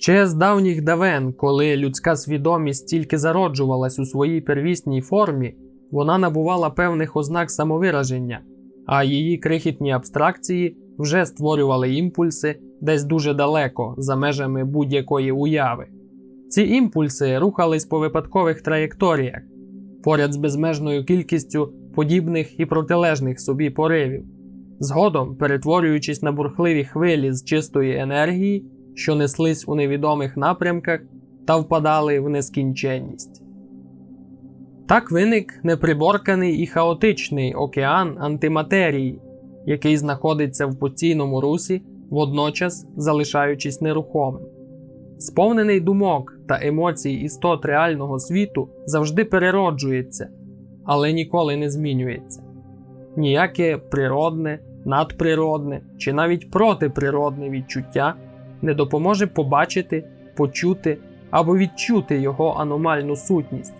Ще з давніх давен, коли людська свідомість тільки зароджувалась у своїй первісній формі, вона набувала певних ознак самовираження, а її крихітні абстракції вже створювали імпульси десь дуже далеко за межами будь-якої уяви. Ці імпульси рухались по випадкових траєкторіях, поряд з безмежною кількістю подібних і протилежних собі поривів, згодом перетворюючись на бурхливі хвилі з чистої енергії, що неслись у невідомих напрямках та впадали в нескінченність. Так виник неприборканий і хаотичний океан антиматерії, який знаходиться в постійному русі, водночас залишаючись нерухомим. Сповнений думок та емоцій істот реального світу завжди перероджується, але ніколи не змінюється. Ніяке природне, надприродне чи навіть протиприродне відчуття не допоможе побачити, почути або відчути його аномальну сутність,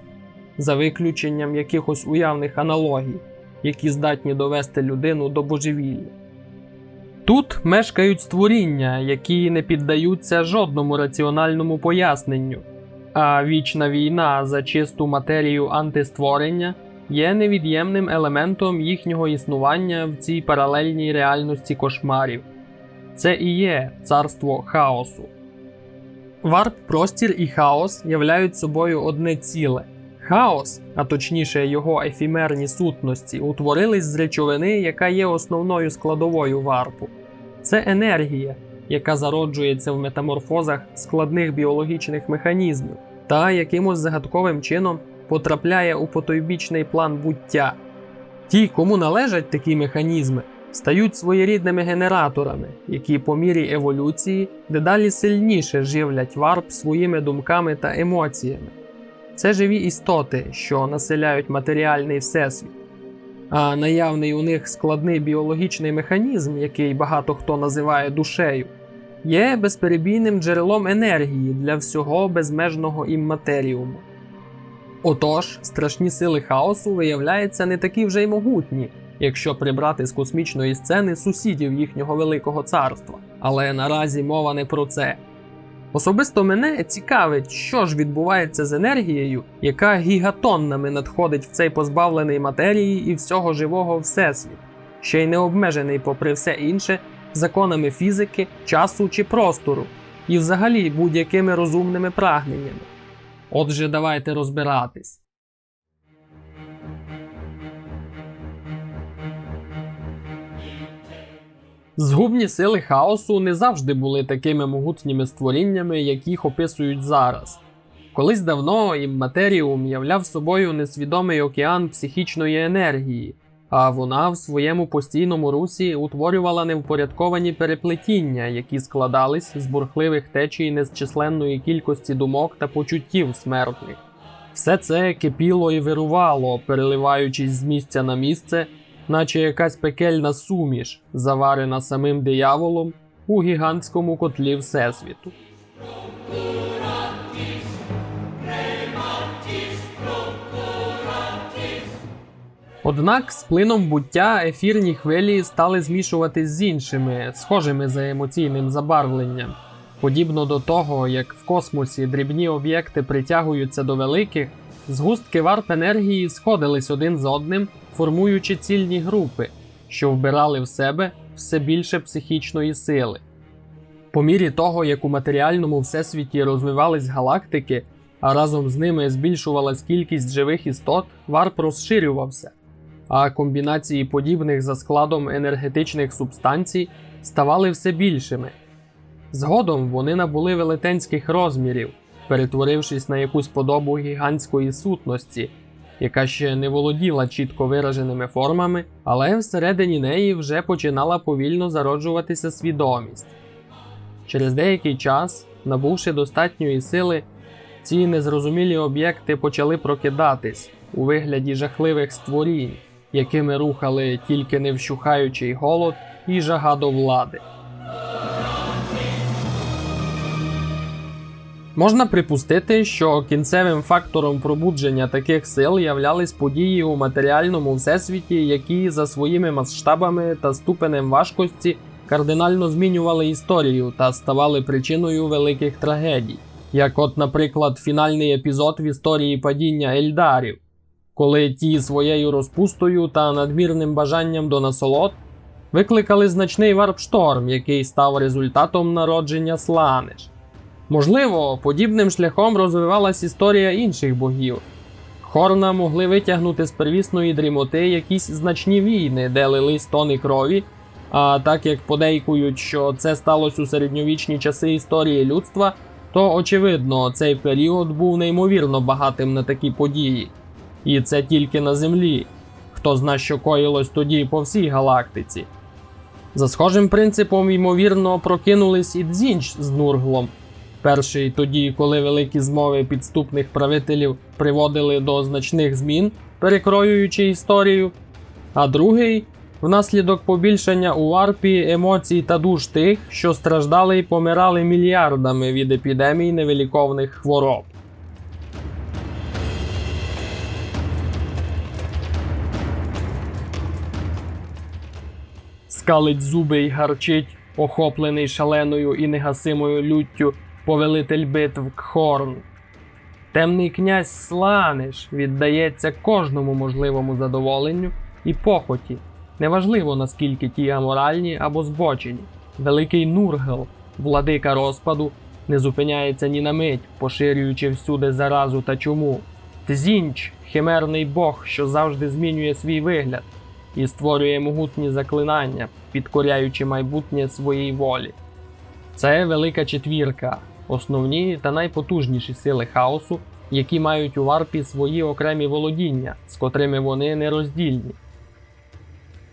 за виключенням якихось уявних аналогій, які здатні довести людину до божевілля. Тут мешкають створіння, які не піддаються жодному раціональному поясненню, а вічна війна за чисту матерію антистворення є невід'ємним елементом їхнього існування в цій паралельній реальності кошмарів. Це і є царство хаосу. Варп, простір і хаос являють собою одне ціле. Хаос, а точніше його ефімерні сутності, утворились з речовини, яка є основною складовою варпу. Це енергія, яка зароджується в метаморфозах складних біологічних механізмів та якимось загадковим чином потрапляє у потойбічний план буття. Ті, кому належать такі механізми, стають своєрідними генераторами, які по мірі еволюції дедалі сильніше живлять варп своїми думками та емоціями. Це живі істоти, що населяють матеріальний всесвіт. А наявний у них складний біологічний механізм, який багато хто називає душею, є безперебійним джерелом енергії для всього безмежного імматеріуму. Отож, страшні сили хаосу виявляються не такі вже й могутні, якщо прибрати з космічної сцени сусідів їхнього великого царства. Але наразі мова не про це. Особисто мене цікавить, що ж відбувається з енергією, яка гігатоннами надходить в цей позбавлений матерії і всього живого всесвіт, ще й не обмежений, попри все інше, законами фізики, часу чи простору, і взагалі будь-якими розумними прагненнями. Отже, давайте розбиратись. Згубні сили хаосу не завжди були такими могутніми створіннями, як їх описують зараз. Колись давно імматеріум являв собою несвідомий океан психічної енергії, а вона в своєму постійному русі утворювала невпорядковані переплетіння, які складались з бурхливих течій незчисленної кількості думок та почуттів смертних. Все це кипіло і вирувало, переливаючись з місця на місце, наче якась пекельна суміш, заварена самим дияволом у гігантському котлі Всесвіту. Однак з плином буття ефірні хвилі стали змішуватись з іншими, схожими за емоційним забарвленням. Подібно до того, як в космосі дрібні об'єкти притягуються до великих, згустки варп енергії сходились один з одним, формуючи цільні групи, що вбирали в себе все більше психічної сили. По мірі того, як у матеріальному всесвіті розвивались галактики, а разом з ними збільшувалась кількість живих істот, варп розширювався, а комбінації подібних за складом енергетичних субстанцій ставали все більшими. Згодом вони набули велетенських розмірів, перетворившись на якусь подобу гігантської сутності, яка ще не володіла чітко вираженими формами, але всередині неї вже починала повільно зароджуватися свідомість. Через деякий час, набувши достатньої сили, ці незрозумілі об'єкти почали прокидатись у вигляді жахливих створінь, якими рухали тільки невщухаючий голод і жага до влади. Можна припустити, що кінцевим фактором пробудження таких сил являлись події у матеріальному всесвіті, які за своїми масштабами та ступенем важкості кардинально змінювали історію та ставали причиною великих трагедій, як, от, наприклад, фінальний епізод в історії падіння Ельдарів, коли ті своєю розпустою та надмірним бажанням до насолод викликали значний варпшторм, який став результатом народження Сланеш. Можливо, подібним шляхом розвивалась історія інших богів. Хорна могли витягнути з первісної дрімоти якісь значні війни, де лились тони крові. А так як подейкують, що це сталося у середньовічні часи історії людства, то очевидно цей період був неймовірно багатим на такі події. І це тільки на землі. Хто зна, що коїлось тоді по всій галактиці. За схожим принципом, ймовірно, прокинулись і Дзінч з Нурглом. Перший тоді, коли великі змови підступних правителів приводили до значних змін, перекроюючи історію, а другий внаслідок побільшення у варпі емоцій та душ тих, що страждали і помирали мільярдами від епідемій невиліковних хвороб. Скалить зуби й гарчить, охоплений шаленою і негасимою люттю повелитель битв Кхорн. Темний князь Сланиш віддається кожному можливому задоволенню і похоті, неважливо наскільки ті аморальні або збочені. Великий Нургел, владика розпаду, не зупиняється ні на мить, поширюючи всюди заразу та чуму. Тзінч химерний бог, що завжди змінює свій вигляд і створює могутні заклинання, підкоряючи майбутнє своїй волі. Це велика четвірка, основні та найпотужніші сили хаосу, які мають у варпі свої окремі володіння, з котрими вони нероздільні.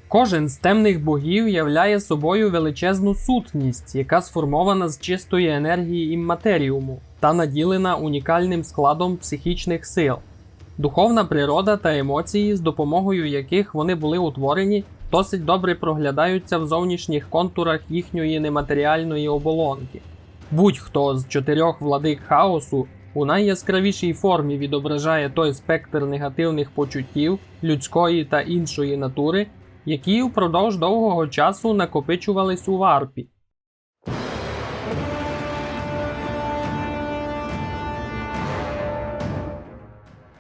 Кожен з темних богів являє собою величезну сутність, яка сформована з чистої енергії імматеріуму та наділена унікальним складом психічних сил. Духовна природа та емоції, з допомогою яких вони були утворені, досить добре проглядаються в зовнішніх контурах їхньої нематеріальної оболонки. Будь-хто з чотирьох владик хаосу у найяскравішій формі відображає той спектр негативних почуттів людської та іншої натури, які впродовж довгого часу накопичувались у варпі.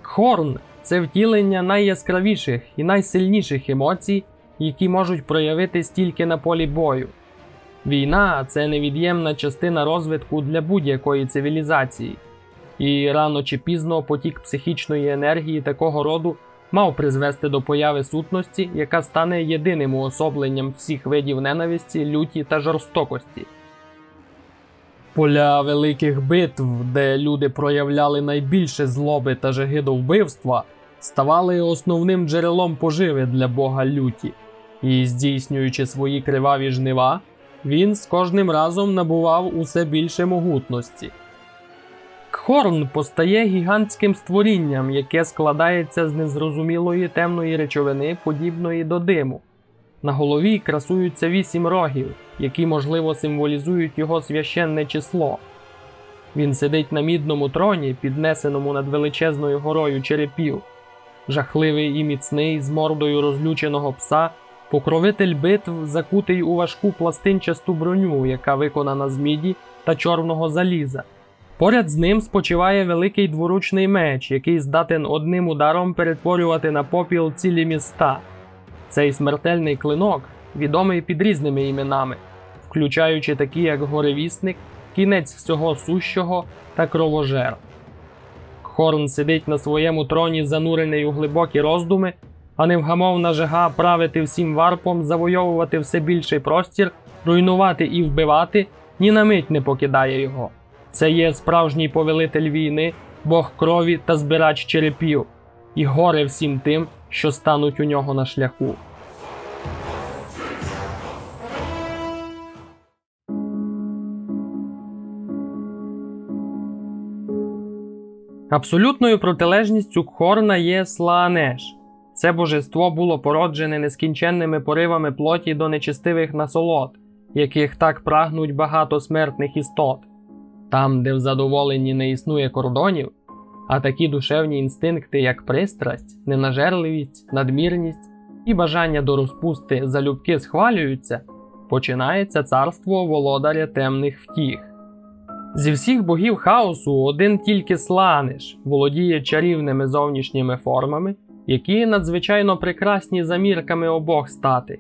Хорн це втілення найяскравіших і найсильніших емоцій, які можуть проявитись тільки на полі бою. Війна це невід'ємна частина розвитку для будь-якої цивілізації, і рано чи пізно потік психічної енергії такого роду мав призвести до появи сутності, яка стане єдиним уособленням всіх видів ненависті, люті та жорстокості. Поля великих битв, де люди проявляли найбільше злоби та жаги до вбивства, ставали основним джерелом поживи для бога люті, і, здійснюючи свої криваві жнива, він з кожним разом набував усе більше могутності. Кхорн постає гігантським створінням, яке складається з незрозумілої темної речовини, подібної до диму. На голові красуються вісім рогів, які, можливо, символізують його священне число. Він сидить на мідному троні, піднесеному над величезною горою черепів, жахливий і міцний, з мордою розлюченого пса, покровитель битв, закутий у важку пластинчасту броню, яка виконана з міді та чорного заліза. Поряд з ним спочиває великий дворучний меч, який здатен одним ударом перетворювати на попіл цілі міста. Цей смертельний клинок відомий під різними іменами, включаючи такі, як Горевісник, Кінець всього сущого та Кровожер. Хорн сидить на своєму троні, занурений у глибокі роздуми, а невгамовна жага правити всім варпом, завойовувати все більший простір, руйнувати і вбивати, ні на мить не покидає його. Це є справжній повелитель війни, бог крові та збирач черепів, і горе всім тим, що стануть у нього на шляху. Абсолютною протилежністю Кхорна є Слаанеш. Це божество було породжене нескінченними поривами плоті до нечистивих насолод, яких так прагнуть багато смертних істот. Там, де в задоволенні не існує кордонів, а такі душевні інстинкти, як пристрасть, ненажерливість, надмірність і бажання до розпусти залюбки схвалюються, починається царство володаря темних втіх. Зі всіх богів хаосу один тільки Сланиш володіє чарівними зовнішніми формами, які надзвичайно прекрасні за мірками обох стати.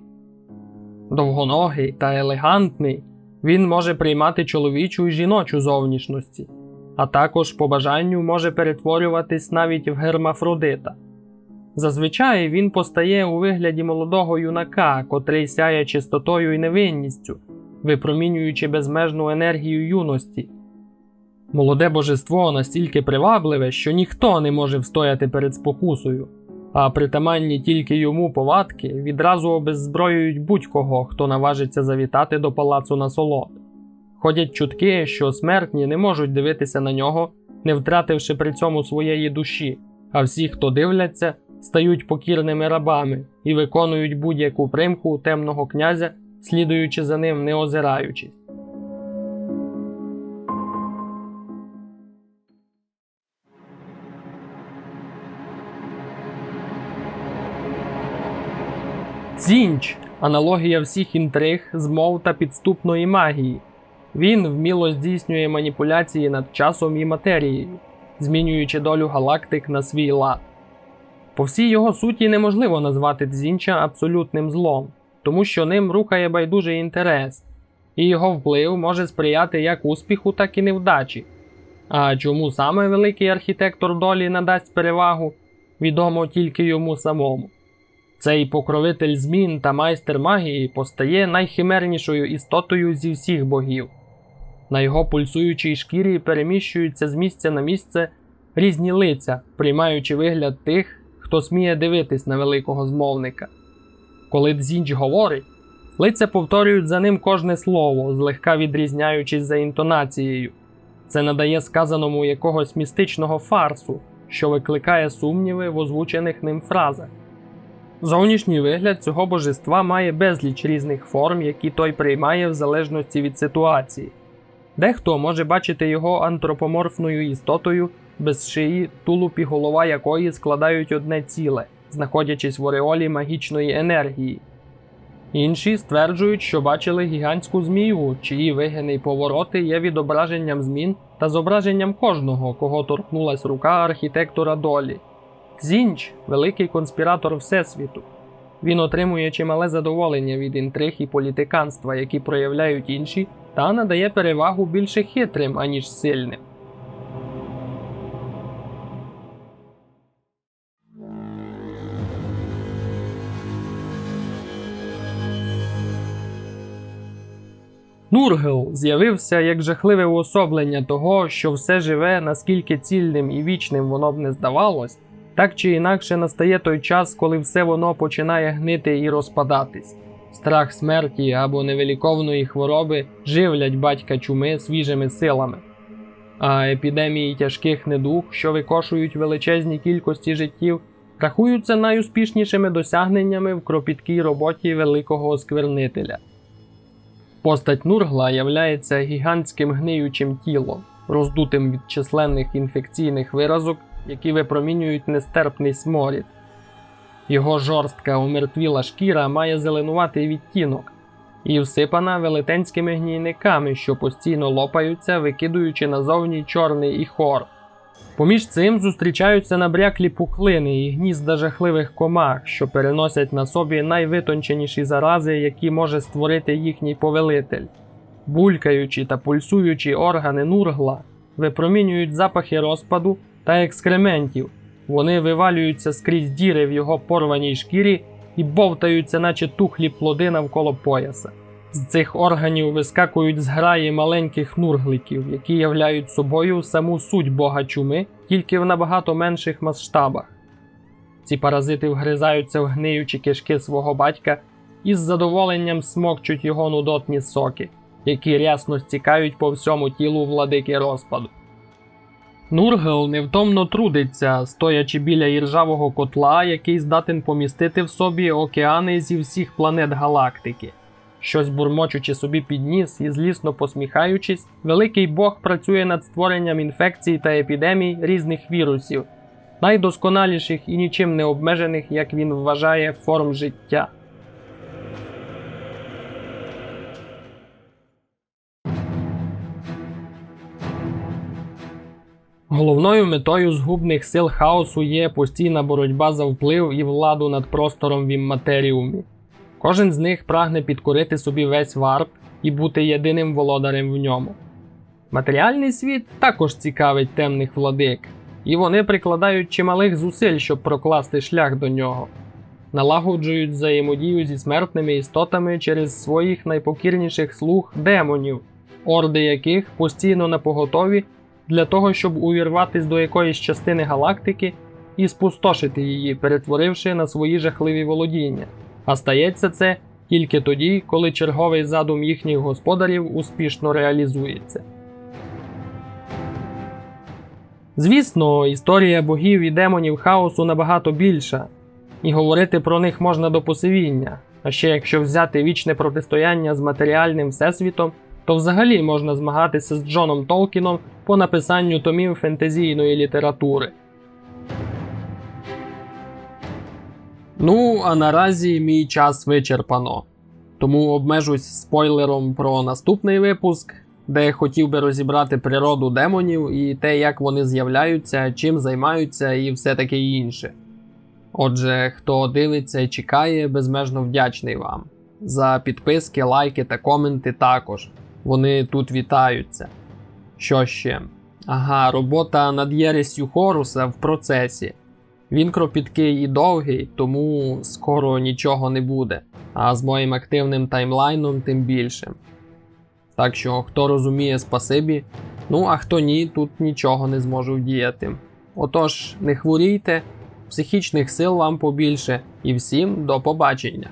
Довгоногий та елегантний, він може приймати чоловічу і жіночу зовнішності, а також по бажанню може перетворюватись навіть в гермафродита. Зазвичай він постає у вигляді молодого юнака, котрий сяє чистотою і невинністю, випромінюючи безмежну енергію юності. Молоде божество настільки привабливе, що ніхто не може встояти перед спокусою, а притаманні тільки йому повадки відразу обеззброюють будь-кого, хто наважиться завітати до палацу насолод. Ходять чутки, що смертні не можуть дивитися на нього, не втративши при цьому своєї душі, а всі, хто дивляться, стають покірними рабами і виконують будь-яку примху темного князя, слідуючи за ним, не озираючись. Цінч аналогія всіх інтриг, змов та підступної магії. Він вміло здійснює маніпуляції над часом і матерією, змінюючи долю галактик на свій лад. По всій його суті неможливо назвати Дзінча абсолютним злом, тому що ним рухає байдужий інтерес, і його вплив може сприяти як успіху, так і невдачі. А чому саме великий архітектор долі надасть перевагу, відомо тільки йому самому. Цей покровитель змін та майстер магії постає найхимернішою істотою зі всіх богів. На його пульсуючій шкірі переміщуються з місця на місце різні лиця, приймаючи вигляд тих, хто сміє дивитись на великого змовника. Коли Дзінч говорить, лиця повторюють за ним кожне слово, злегка відрізняючись за інтонацією. Це надає сказаному якогось містичного фарсу, що викликає сумніви в озвучених ним фразах. Зовнішній вигляд цього божества має безліч різних форм, які той приймає в залежності від ситуації. Дехто може бачити його антропоморфною істотою без шиї, тулуб і голова якої складають одне ціле, знаходячись в ореолі магічної енергії. Інші стверджують, що бачили гігантську змію, чиї вигини повороти є відображенням змін та зображенням кожного, кого торкнулась рука архітектора долі. Зінч великий конспіратор Всесвіту. Він отримує чимале задоволення від інтриг і політиканства, які проявляють інші, та надає перевагу більше хитрим, аніж сильним. Нургел з'явився як жахливе уособлення того, що все живе, наскільки цільним і вічним воно б не здавалось, так чи інакше настає той час, коли все воно починає гнити і розпадатись. Страх смерті або невеликовної хвороби живлять батька чуми свіжими силами. А епідемії тяжких недуг, що викошують величезні кількості життів, рахуються найуспішнішими досягненнями в кропіткій роботі великого осквернителя. Постать Нургла являється гігантським гниючим тілом, роздутим від численних інфекційних виразок, які випромінюють нестерпний сморід. Його жорстка умертвіла шкіра має зеленуватий відтінок і всипана велетенськими гнійниками, що постійно лопаються, викидуючи назовні чорний іхор. Поміж цим зустрічаються набряклі пухлини і гнізда жахливих комах, що переносять на собі найвитонченіші зарази, які може створити їхній повелитель. Булькаючі та пульсуючі органи нургла випромінюють запахи розпаду та екскрементів. Вони вивалюються скрізь діри в його порваній шкірі і бовтаються, наче тухлі плоди навколо пояса. З цих органів вискакують зграї маленьких нургликів, які являють собою саму суть бога чуми, тільки в набагато менших масштабах. Ці паразити вгризаються в гниючі кишки свого батька і з задоволенням смокчуть його нудотні соки, які рясно стікають по всьому тілу владики розпаду. Нургел невтомно трудиться, стоячи біля іржавого котла, який здатен помістити в собі океани зі всіх планет галактики. Щось бурмочучи собі під ніс і злісно посміхаючись, великий Бог працює над створенням інфекцій та епідемій різних вірусів, найдосконаліших і нічим не обмежених, як він вважає, форм життя. Головною метою згубних сил хаосу є постійна боротьба за вплив і владу над простором в імматеріумі. Кожен з них прагне підкорити собі весь варп і бути єдиним володарем в ньому. Матеріальний світ також цікавить темних владик, і вони прикладають чималих зусиль, щоб прокласти шлях до нього, налагоджують взаємодію зі смертними істотами через своїх найпокірніших слуг демонів, орди яких постійно на поготові для того, щоб увірватись до якоїсь частини галактики і спустошити її, перетворивши на свої жахливі володіння. А стається це тільки тоді, коли черговий задум їхніх господарів успішно реалізується. Звісно, історія богів і демонів хаосу набагато більша, і говорити про них можна до посивіння. А ще якщо взяти вічне протистояння з матеріальним всесвітом, то взагалі можна змагатися з Джоном Толкіном по написанню томів фентезійної літератури. Ну, а наразі мій час вичерпано. Тому обмежусь спойлером про наступний випуск, де хотів би розібрати природу демонів і те, як вони з'являються, чим займаються і все таке інше. Отже, хто дивиться і чекає, безмежно вдячний вам. За підписки, лайки та коменти також. Вони тут вітаються. Що ще? Ага, робота над Єресю Хоруса в процесі. Він кропіткий і довгий, тому скоро нічого не буде. А з моїм активним таймлайном тим більше. Так що, хто розуміє спасибі, ну а хто ні, тут нічого не зможу вдіяти. Отож, не хворійте, психічних сил вам побільше і всім до побачення!